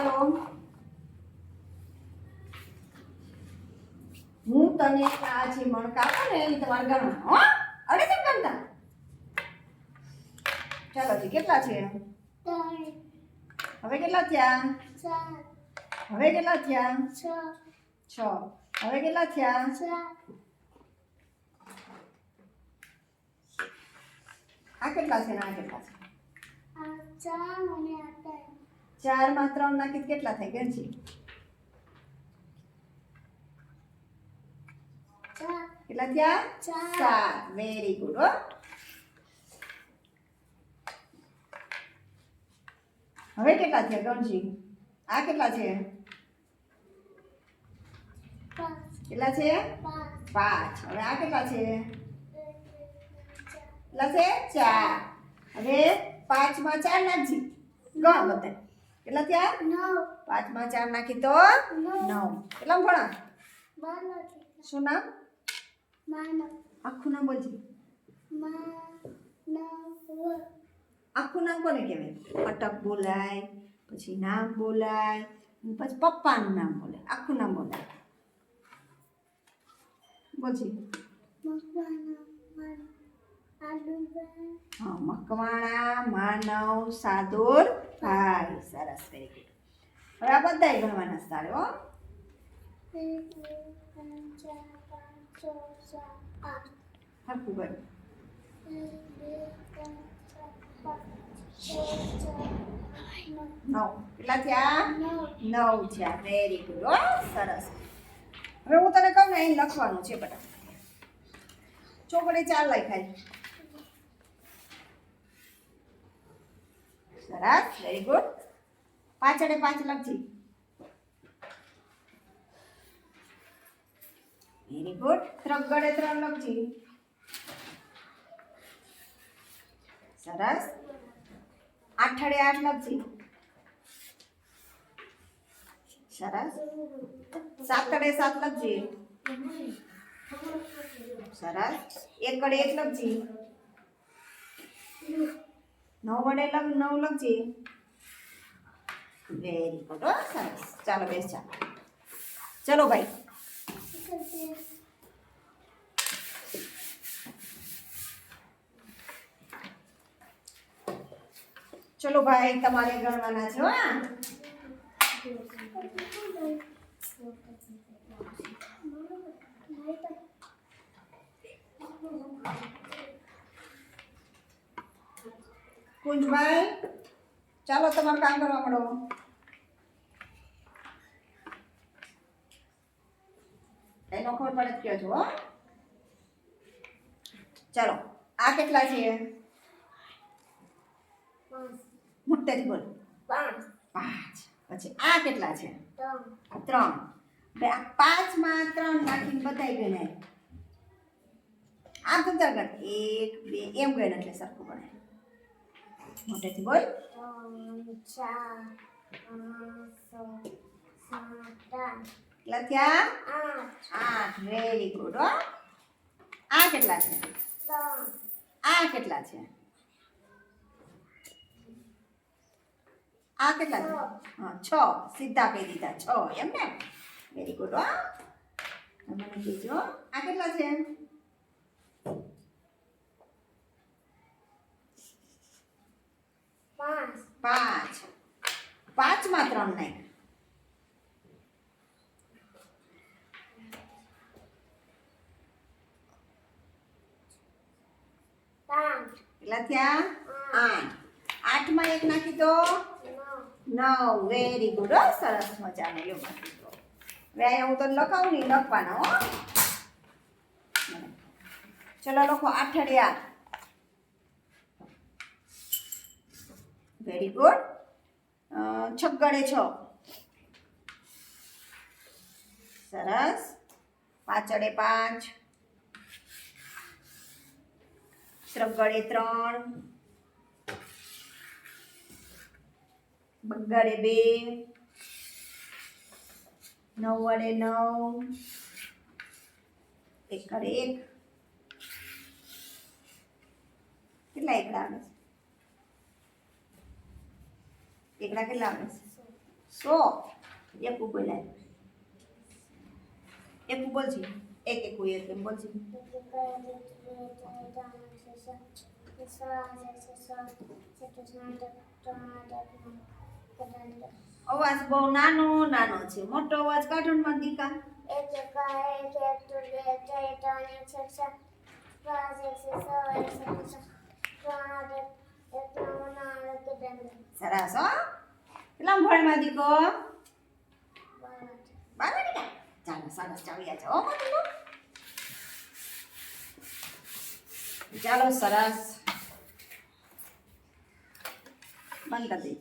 ચાલો હું તને આ જે મણકા આપો ને, એ તમારે ગણવા હો? અરે ગણતા ચાલો જી કેટલા છે? હવે કેટલા થયા? હવે કેટલા થયા? છ. હવે કેટલા થયા? આ કેટલા છે આ કેટલા છે? ચારમાં ત્રણ નાખી કેટલા થાય ગણજી કેટલા થયા? ચાર. ચાર વેરી ગુડ હો. હવે કેટલા થયા ગણજી આ કેટલા છે? કેટલા છે? પાંચ. હવે આ કેટલા છે? કેટલા છે? ચાર. હવે પાંચમાં ચાર નાખજી. ગણ બધા કેટલા થયા? પાંચમાં ચાર નાખી તો? નવ. કેટલા ભણા શું નામ? આખું નામ બોલજી. આખું નામ કોને કહેવાય? અટક બોલાય પછી નામ બોલાય પછી પપ્પાનું નામ બોલે આખું નામ બોલાય. બોલજી. મકવાણા, માનવ, સાદુર, ભાઈ. સરસ વેરી ગુડ હવે આ બધાય ગણવાના સ્થળે હો. હરખું ગણ નવ. કેટલા થયા? નવ થયા. વેરી ગુડ હો. સરસ. હવે હું તને કહું ને, અહીં લખવાનું છે બટા ચોકડી ચાર લખાય. સરસ વેરી ગુડ પાછળ પાંચ લખજી. વેરી ગુડ ત્રગડે ત્રણ લખજી. સરસ. આઠડે આઠ લખજી. સરસ. સાતડે સાત લખજી. સરસ. એક વડે એક લખજી. નવ વડે લગ નવ લખજે. વેરી ગુડ સરસ. ચાલો, બેસ, ચાલો. ચલો, ભાઈ. ચલો, ભાઈ, તમારે ગણવાના છે હો. કુંજભાઈ ચાલો તમારે કામ કરવા મળો. એનો ખબર પડે કયો છો ચાલો, આ કેટલા છે? મોટેથી બોલ. પાંચ. પછી આ કેટલા છે? ત્રણ. હવે આ પાંચમાં ત્રણ નાખીને બધાય ગણાય. આમ તો એક, બે, એમ ગણ એટલે સરખું ગણાય. મોટેથી બોલ. કેટલા થયા આઠ. વેરી ગુડ હો. આ કેટલા છે? આ કેટલા છે? આ કેટલા છે? હા, છ. સીધા કહી દીધા, છ. એમ ને? વેરી ગુડ મને કહેજો. આ કેટલા છે પાંચ પાંચમાં ત્રણ નહીં કેટલા થયા આઠ આઠમાં એક નાખી દો નવ વેરી ગુડ હો સરસ મજાનું લ્યો નાખી દો હવે અહીંયા હું તો લખાવું નહીં લખવાના હો ચલો લખો આઠડે આઠ વેરી ગુડ છગ્ગડે છ. સરસ. પાછળે પાંચ. ત્રગડે ત્રણ. બગડે બે. નવ વડે નવ. એક ઘડે એક. કેટલા એકડા આવે છે? એકડા કેટલા આવે? છે સો. એક બોલાય એક બોલજી એક એક એક એમ છે. અવાજ બહુ નાનો નાનો છે. મોટો અવાજ કાઢો એક મારા દીકા સરસ કેટલા ભણમાં દીકો બાર દીકા ચાલો સરસ. હો મોટું ચાલો સરસ બંધ કરી